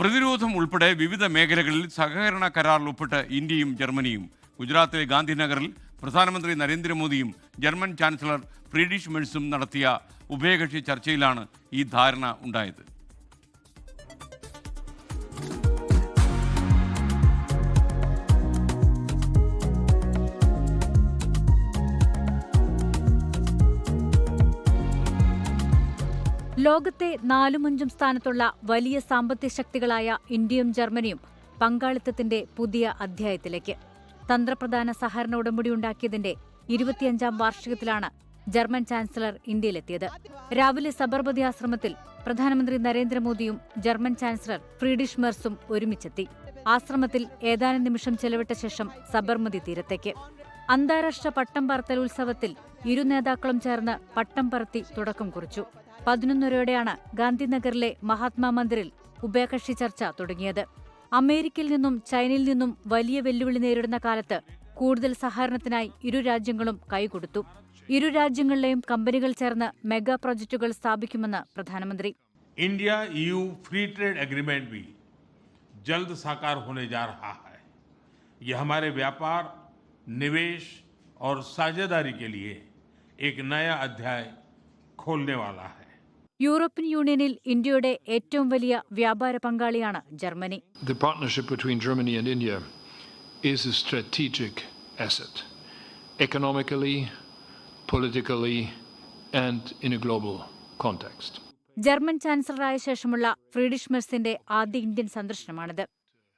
പ്രതിരോധം ഉൾപ്പെടെ വിവിധ മേഖലകളിൽ സഹകരണ കരാറിൽ ഒപ്പിട്ട് ഇന്ത്യയും ജർമ്മനിയും. ഗുജറാത്തിലെ ഗാന്ധിനഗറിൽ പ്രധാനമന്ത്രി നരേന്ദ്രമോദിയും ജർമ്മൻ ചാൻസലർ ഫ്രീഡിഷ് മെഴ്സും നടത്തിയ ഉഭയകക്ഷി ചർച്ചയിലാണ് ഈ ധാരണ ഉണ്ടായത്. ലോകത്തെ നാലുമഞ്ചും സ്ഥാനത്തുള്ള വലിയ സാമ്പത്തിക ശക്തികളായ ഇന്ത്യയും ജർമ്മനിയും പങ്കാളിത്തത്തിന്റെ പുതിയ അധ്യായത്തിലേക്ക്. തന്ത്രപ്രധാന സഹകരണ ഉടമ്പടി ഉണ്ടാക്കിയതിന്റെ ഇരുപത്തിയഞ്ചാം വാർഷികത്തിലാണ് ജർമ്മൻ ചാൻസലർ ഇന്ത്യയിലെത്തിയത്. രാവിലെ സബർമതി ആശ്രമത്തിൽ പ്രധാനമന്ത്രി നരേന്ദ്രമോദിയും ജർമ്മൻ ചാൻസലർ ഫ്രീഡിഷ് മെർസും ഒരുമിച്ചെത്തി. ആശ്രമത്തിൽ ഏതാനും നിമിഷം ചെലവിട്ട ശേഷം സബർമതി തീരത്തേക്ക്. അന്താരാഷ്ട്ര പട്ടം പറത്തൽ ഉത്സവത്തിൽ ഇരു നേതാക്കളും ചേർന്ന് പട്ടം പറത്തി തുടക്കം കുറിച്ചു പതിനൊന്നരയോടെയാണ് ഗാന്ധിനഗറിലെ മഹാത്മാ മന്ദിറിൽ ഉഭയകക്ഷി ചർച്ച തുടങ്ങിയത് അമേരിക്കയിൽ നിന്നും ചൈനയിൽ നിന്നും വലിയ വെല്ലുവിളി നേരിടുന്ന കാലത്ത് കൂടുതൽ സഹകരണത്തിനായി ഇരു രാജ്യങ്ങളും കൈകൊടുത്തു ഇരു രാജ്യങ്ങളിലെയും കമ്പനികൾ ചേർന്ന് മെഗാ പ്രോജക്റ്റുകൾ സ്ഥാപിക്കുമെന്ന് പ്രധാനമന്ത്രി India EU free trade agreement भी जल्द साकार होने जा रहा है यह हमारे व्यापार निवेश और साझेदारी के लिए एक नया अध्याय खोलने वाला है യൂറോപ്യൻ യൂണിയനിൽ ഇന്ത്യയുടെ ഏറ്റവും വലിയ വ്യാപാര പങ്കാളിയാണ് Germany The partnership between Germany and India is a strategic asset, economically, politically, and in a global context. German ചാൻസലറായ ശേഷമുള്ള ഫ്രീഡിഷ് മെർസിന്റെ ആദ്യ ഇന്ത്യൻ സന്ദർശനമാണിത്